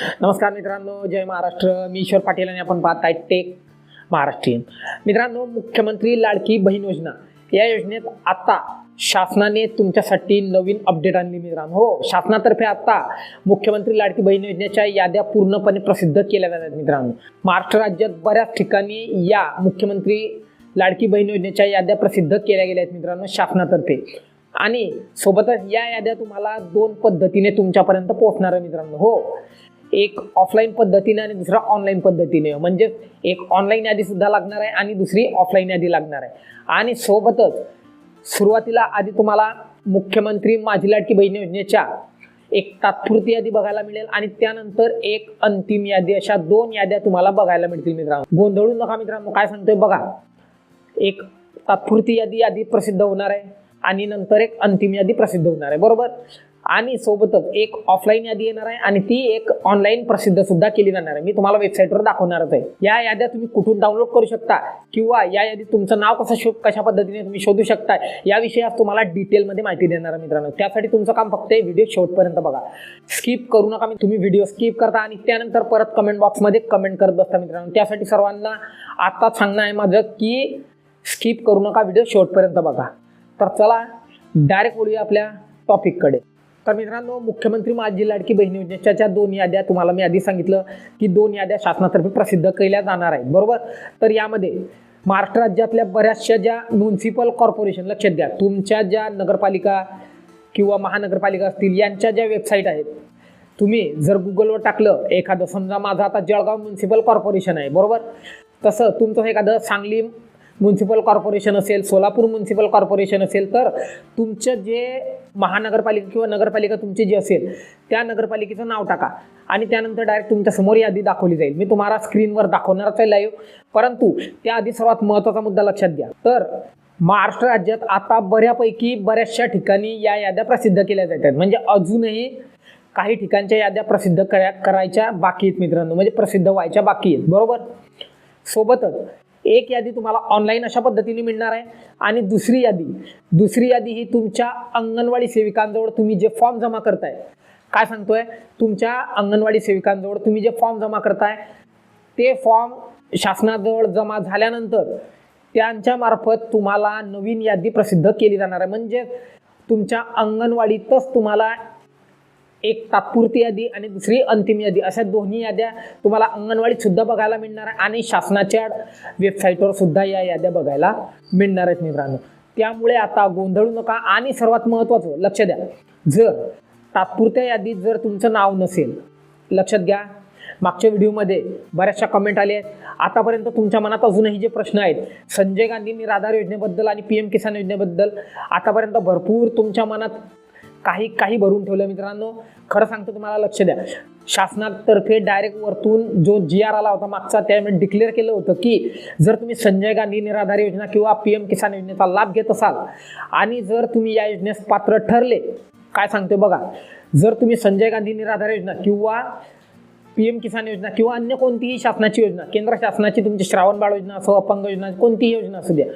नमस्कार मित्रांनो जय महाराष्ट्र. मी ईश्वर पाटील आणि आपण पाहत आहे टेक महाराष्ट्रीयन मित्रांनो मुख्यमंत्री लाडकी बहीण योजना. या योजनेत आता शासनाने तुमच्यासाठी नवीन अपडेट आणली मित्रांनो. हो शासनातर्फे आता मुख्यमंत्री लाडकी बहीण योजनेच्या याद्या पूर्णपणे प्रसिद्ध केल्या जातात मित्रांनो. महाराष्ट्र राज्यात बऱ्याच ठिकाणी या मुख्यमंत्री लाडकी बहीण योजनेच्या याद्या प्रसिद्ध केल्या गेल्या आहेत मित्रांनो शासनातर्फे. आणि सोबतच या याद्या तुम्हाला दोन पद्धतीने तुमच्यापर्यंत पोहोचणार आहे मित्रांनो. हो एक ऑफलाईन पद्धतीने आणि दुसरा ऑनलाईन पद्धतीने. म्हणजे एक ऑनलाईन यादीसुद्धा लागणार आहे आणि दुसरी ऑफलाईन यादी लागणार आहे. आणि सोबतच सुरुवातीला आधी तुम्हाला मुख्यमंत्री माझी लाडकी बहीण योजनेच्या एक तात्पुरती यादी बघायला मिळेल आणि त्यानंतर एक अंतिम यादी अशा दोन याद्या तुम्हाला बघायला मिळतील मित्रांनो. गोंधळू नका मित्रांनो काय सांगतोय बघा. एक तात्पुरती यादी यादी प्रसिद्ध होणार आहे आणि नंतर एक अंतिम यादी प्रसिद्ध होणार आहे. बरोबर? आणि सोबतच एक ऑफलाईन यादी येणार आहे आणि ती एक ऑनलाईन प्रसिद्ध सुद्धा केली जाणार आहे. मी तुम्हाला वेबसाईटवर दाखवणारच आहे. या याद्या तुम्ही कुठून डाउनलोड करू शकता किंवा या यादीत तुमचं नाव कसं शोध कशा पद्धतीने तुम्ही शोधू शकता याविषयी आज तुम्हाला डिटेलमध्ये माहिती देणार आहे मित्रांनो. त्यासाठी तुमचं काम फक्त व्हिडिओ शेवटपर्यंत बघा. स्किप करू नका मी. तुम्ही व्हिडिओ स्किप करता आणि त्यानंतर परत कमेंट बॉक्समध्ये कमेंट करत बसता मित्रांनो. त्यासाठी सर्वांना आत्ता सांगणं आहे माझं की स्किप करू नका व्हिडिओ शेवटपर्यंत बघा. तर चला डायरेक्ट बोलूया आपल्या टॉपिककडे तर मित्रांनो मुख्यमंत्री माझी लाडकी बहीण योजनेच्या ज्या दोन याद्या तुम्हाला मी आधी सांगितलं की दोन याद्या शासनातर्फे प्रसिद्ध केल्या जाणार आहेत बरोबर? तर यामध्ये महाराष्ट्र राज्यातल्या बऱ्याचशा ज्या म्युन्सिपल कॉर्पोरेशन लक्षात घ्या तुमच्या ज्या नगरपालिका किंवा महानगरपालिका असतील यांच्या ज्या वेबसाईट आहेत तुम्ही जर गुगलवर टाकलं एखादं समजा माझं आता जळगाव म्युन्सिपल कॉर्पोरेशन आहे बरोबर? तसं तुमचं एखादं सांगली म्युन्सिपल कॉर्पोरेशन असेल सोलापूर म्युन्सिपल कॉर्पोरेशन असेल तर तुमचं जे महानगरपालिका किंवा नगरपालिका तुमची जी असेल त्या नगरपालिकेचं नाव टाका. आणि त्यानंतर डायरेक्ट तुमच्यासमोर यादी दाखवली जाईल. मी तुम्हाला स्क्रीनवर दाखवणारच आहे लाईव्ह परंतु त्याआधी सर्वात महत्त्वाचा मुद्दा लक्षात घ्या. तर महाराष्ट्र राज्यात आता बऱ्यापैकी बऱ्याचशा ठिकाणी या याद्या प्रसिद्ध केल्या जातात म्हणजे अजूनही काही ठिकाणच्या याद्या प्रसिद्ध करा करायच्या बाकी आहेत मित्रांनो. म्हणजे प्रसिद्ध व्हायच्या बाकी आहेत. बरोबर? सोबतच एक यादी तुम्हाला ऑनलाईन अशा पद्धतीने मिळणार आहे. आणि दुसरी यादी दुसरी यादी ही तुमच्या अंगणवाडी सेविकांजवळ तुम्ही जे फॉर्म जमा करताय. काय सांगतोय? तुमच्या अंगणवाडी सेविकांजवळ तुम्ही जे फॉर्म जमा करताय ते फॉर्म शासनाजवळ जमा झाल्यानंतर त्यांच्या मार्फत तुम्हाला नवीन यादी प्रसिद्ध केली जाणार आहे. म्हणजे तुमच्या अंगणवाडीतच तुम्हाला एक तात्पुरती यादी आणि दुसरी अंतिम यादी. अशा दोन्ही याद्या तुम्हाला अंगणवाडीत सुद्धा बघायला मिळणार आहे आणि शासनाच्या वेबसाईटवर सुद्धा या याद्या बघायला मिळणार आहेत मित्रांनो. त्यामुळे आता गोंधळू नका आणि सर्वात महत्त्वाचं लक्ष द्या. जर तात्पुरत्या यादीत जर तुमचं नाव नसेल लक्षात घ्या. मागच्या व्हिडिओमध्ये बऱ्याचशा कमेंट आले आहेत. आतापर्यंत तुमच्या मनात अजूनही जे प्रश्न आहेत संजय गांधी निराधार योजनेबद्दल आणि पी एम किसान योजनेबद्दल आतापर्यंत भरपूर तुमच्या मनात काही काही भरून ठेवलं मित्रांनो. खरं सांगतो तुम्हाला लक्ष द्या. शासनातर्फे डायरेक्ट वरतून जो जी आर आला होता मागचा त्यावेळी डिक्लेअर केलं होतं की जर तुम्ही संजय गांधी निराधार योजना किंवा पी एम किसान योजनेचा लाभ घेत असाल आणि जर तुम्ही या योजनेस पात्र ठरले काय सांगते बघा. जर तुम्ही संजय गांधी निराधार योजना किंवा पी एम किसान योजना किंवा अन्य कोणतीही शासनाची योजना केंद्र शासनाची तुमची श्रावण बाळ योजना असो अपंग योजना कोणतीही योजना असू द्या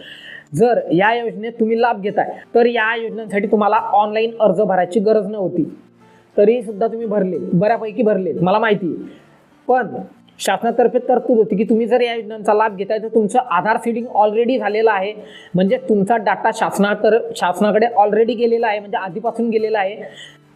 जर या योजनेत तुम्ही लाभ घेताय तर या योजनांसाठी तुम्हाला ऑनलाईन अर्ज भरायची गरज नव्हती. तरी सुद्धा तुम्ही भरले बऱ्यापैकी भरले मला माहिती आहे. पण शासनातर्फे तरतूद होती की तुम्ही जर या योजनांचा लाभ घेताय तर तुमचं आधार सीडिंग ऑलरेडी झालेलं आहे. म्हणजे तुमचा डाटा शासनातर शासनाकडे ऑलरेडी गेलेला आहे म्हणजे आधीपासून गेलेला आहे.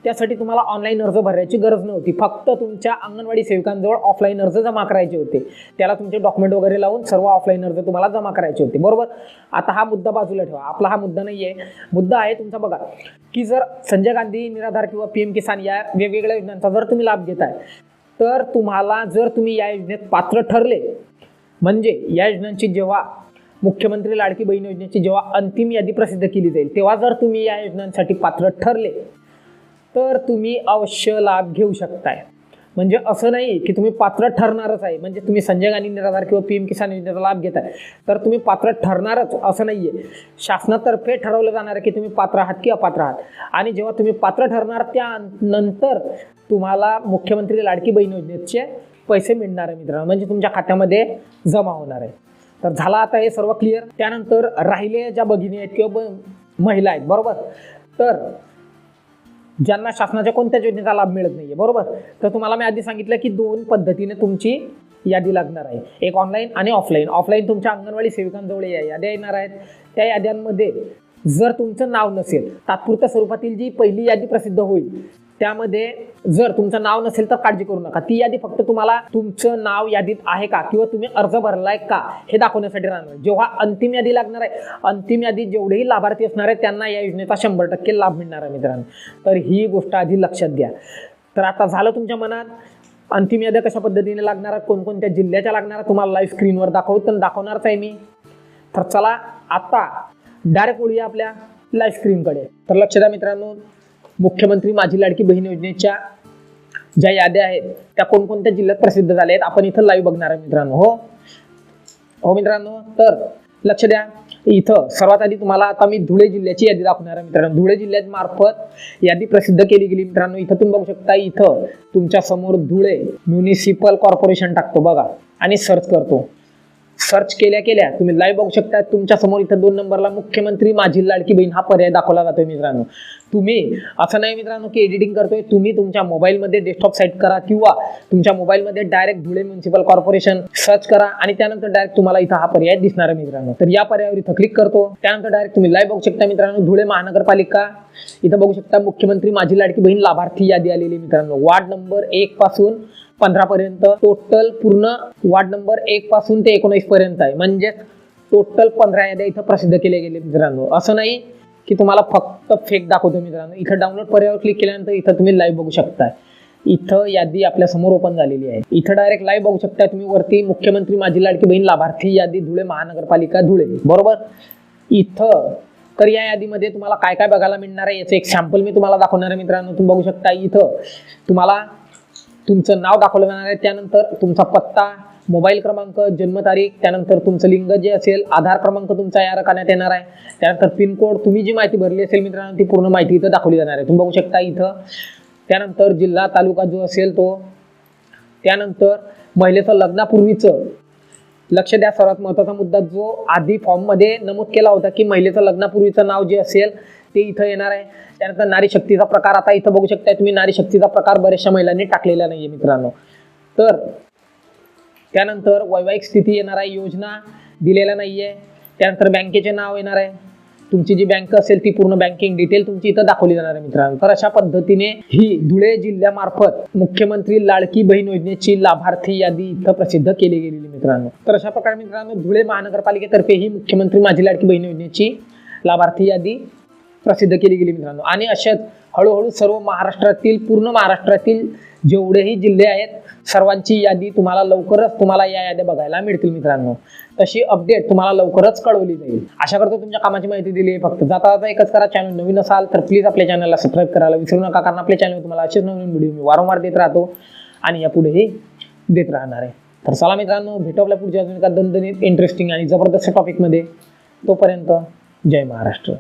त्यासाठी तुम्हाला ऑनलाईन अर्ज भरायची गरज नव्हती. फक्त तुमच्या अंगणवाडी सेविकांजवळ ऑफलाईन अर्ज जमा करायचे होते. त्याला तुमचे डॉक्युमेंट वगैरे लावून सर्व ऑफलाईन अर्ज तुम्हाला जमा करायचे होते. बरोबर? आता हा मुद्दा बाजूला ठेवा. आपला हा मुद्दा नाही आहे मुद्दा आहे तुमचा बघा की जर संजय गांधी निराधार किंवा पी एम किसान या वेगवेगळ्या योजनांचा जर तुम्ही लाभ घेताय तर तुम्हाला जर तुम्ही या योजनेत पात्र ठरले म्हणजे या योजनांची जेव्हा मुख्यमंत्री लाडकी बहीण योजनेची जेव्हा अंतिम यादी प्रसिद्ध केली जाईल तेव्हा जर तुम्ही या योजनांसाठी पात्र ठरले तर तुम्ही अवश्य लाभ घेऊ शकताय. म्हणजे असं नाही की तुम्ही पात्र ठरणारच आहे. म्हणजे तुम्ही संजय गांधी निराधार किंवा पी एम किसान योजनेचा लाभ घेताय. तर तुम्ही पात्र ठरणारच असं नाही आहे शासनातर्फे ठरवलं जाणार आहे की तुम्ही पात्र आहात की अपात्र आहात. आणि जेव्हा तुम्ही पात्र ठरणार त्यानंतर तुम्हाला मुख्यमंत्री लाडकी बहीण योजनेचे पैसे मिळणार आहे मित्रांनो. म्हणजे तुमच्या खात्यामध्ये जमा होणार आहे. तर झाला आता हे सर्व क्लिअर त्यानंतर राहिले ज्या भगिनी आहेत किंवा ब- महिला आहेत बरोबर? तर ज्यांना शासनाच्या कोणत्याच योजनेचा लाभ मिळत नाहीये बरोबर? तर तुम्हाला मी आधी सांगितलं की दोन पद्धतीने तुमची यादी लागणार आहे. एक ऑनलाईन आणि ऑफलाईन ऑफलाईन तुमच्या अंगणवाडी सेविकांजवळ या याद्या येणार आहेत. त्या याद्यांमध्ये जर तुमचं नाव नसेल तात्पुरत्या स्वरूपातील जी पहिली यादी प्रसिद्ध होईल त्यामध्ये जर तुमचं नाव नसेल तर काळजी करू नका. ती यादी फक्त तुम्हाला तुमचं नाव यादीत आहे का? किंवा तुम्ही अर्ज भरलाय का? हे दाखवण्यासाठी राहणार जेव्हा अंतिम यादी लागणार आहे अंतिम यादी जेवढेही लाभार्थी असणार आहेत त्यांना या योजनेचा शंभर टक्के लाभ मिळणार आहे मित्रांनो. तर ही गोष्ट आधी लक्षात घ्या. तर आता झालं तुमच्या मनात अंतिम याद्या कशा पद्धतीने लागणार आहेत कोणकोणत्या जिल्ह्याच्या लागणार तुम्हाला लाईव्ह स्क्रीनवर तर दाखवणारच आहे मी. तर चला आता डायरेक्ट वळूया आपल्या लाईव्ह स्क्रीनकडे तर लक्ष द्या मित्रांनो मुख्यमंत्री माझी लाडकी बहीण योजनेच्या ज्या याद्या आहेत त्या कोणकोणत्या जिल्ह्यात प्रसिद्ध झाल्या आहेत आपण इथं लाईव्ह बघणार आहे मित्रांनो हो? हो मित्रांनो तर लक्ष द्या इथं सर्वात आधी तुम्हाला आता मी धुळे जिल्ह्याची यादी दाखवणार आहे मित्रांनो. धुळे जिल्ह्यात मार्फत यादी प्रसिद्ध केली गेली मित्रांनो. इथं तुम्ही बघू शकता इथं तुमच्यासमोर धुळे म्युनिसिपल कॉर्पोरेशन टाकतो बघा आणि सर्च करतो. सर्च केल्या केल्या तुम्ही लाईव्ह बघू शकता. तुमच्यासमोर इथं दोन नंबरला मुख्यमंत्री माझी लाडकी बहीण. हा पर्याय दाखवला जातोय मित्रांनो. तुम्ही असं नाही मित्रांनो की एडिटिंग करतोय. तुम्ही तुमच्या मोबाईलमध्ये डेस्कटॉप साईट करा किंवा तुमच्या मोबाईलमध्ये direct Dhule municipal corporation search करा आणि त्यानंतर डायरेक्ट तुम्हाला इथं हा पर्याय दिसणार आहे मित्रांनो. तर या पर्यायावर इथं क्लिक करतो. त्यानंतर डायरेक्ट तुम्ही लाईव्ह बघू शकता मित्रांनो. धुळे महानगरपालिका. इथं बघू शकता मुख्यमंत्री माझी लाडकी बहीण लाभार्थी यादी आलेली मित्रांनो. वार्ड नंबर एक पासून पंधरा पर्यंत टोटल पूर्ण वार्ड नंबर एक पासून ते एकोणीस पर्यंत आहे. म्हणजे टोटल पंधरा याद्या इथं प्रसिद्ध केले गेले मित्रांनो. असं नाही की तुम्हाला फक्त फेक दाखवतो मित्रांनो. इथं डाउनलोड पर्यायावर क्लिक केल्यानंतर इथं तुम्ही लाईव्ह बघू शकताय. इथं यादी आपल्यासमोर ओपन झालेली आहे. इथं डायरेक्ट लाईव्ह बघू शकता तुम्ही. वरती मुख्यमंत्री माझी लाडकी बहीण लाभार्थी यादी धुळे महानगरपालिका धुळे. बरोबर? इथं तर या यादीमध्ये तुम्हाला काय काय बघायला मिळणार आहे याचं एक सॅम्पल मी तुम्हाला दाखवणार आहे मित्रांनो. तुम्ही बघू शकता इथं तुम्हाला तुमचं नाव दाखवलं जाणार आहे. त्यानंतर तुमचा पत्ता मोबाईल क्रमांक जन्मतारीख त्यानंतर तुमचं लिंग जे असेल आधार क्रमांक तुमचा या करण्यात येणार आहे. त्यानंतर पिनकोड तुम्ही जी माहिती भरली असेल मित्रांनो ती पूर्ण माहिती इथं दाखवली जाणार आहे. तुम्ही बघू शकता इथं. त्यानंतर जिल्हा तालुका जो असेल तो. त्यानंतर महिलेचं लग्नापूर्वीचं. लक्ष द्या सर्वात महत्त्वाचा मुद्दा जो आधी फॉर्ममध्ये नमूद केला होता की महिलेचं लग्नापूर्वीचं नाव जे असेल ते इथं येणार आहे. त्यानंतर नारी शक्तीचा प्रकार आता इथं बघू शकताय तुम्ही. नारी शक्तीचा प्रकार बऱ्याचशा महिलांनी टाकलेला नाहीये मित्रांनो. तर त्यानंतर वैवाहिक स्थिती येणार आहे. योजना दिलेल्या नाहीये. त्यानंतर बँकेचे नाव येणार आहे. तुमची जी बँक असेल ती पूर्ण बँकिंग डिटेल तुमची इथं दाखवली जाणार आहे मित्रांनो. तर अशा पद्धतीने ही धुळे जिल्ह्यामार्फत मुख्यमंत्री लाडकी बहीण योजनेची लाभार्थी यादी इथं प्रसिद्ध केली गेलेली मित्रांनो. तर अशा प्रकारे मित्रांनो धुळे महानगरपालिकेतर्फे ही मुख्यमंत्री माझी लाडकी बहीण योजनेची लाभार्थी यादी प्रसिद्ध केली गेली मित्रांनो. आणि अशाच हळूहळू सर्व महाराष्ट्रातील पूर्ण महाराष्ट्रातील जेवढेही जिल्हे आहेत सर्वांची यादी तुम्हाला लवकरच तुम्हाला या याद्या बघायला मिळतील मित्रांनो. तशी अपडेट तुम्हाला लवकरच कळवली जाईल. आशा करतो तुमच्या कामाची माहिती दिली आहे. फक्त जाता जाता एकच करा चॅनल नवीन असाल तर प्लीज आपल्या चॅनलला सबस्क्राईब करायला विसरू नका कारण आपल्या चॅनल तुम्हाला असेच नवीन व्हिडिओ मी वारंवार देत राहतो आणि यापुढेही देत राहणार आहे. तर चला मित्रांनो भेटू आपल्या पुढच्या अजून एका दणदणीत इंटरेस्टिंग आणि जबरदस्त टॉपिकमध्ये तोपर्यंत जय महाराष्ट्र.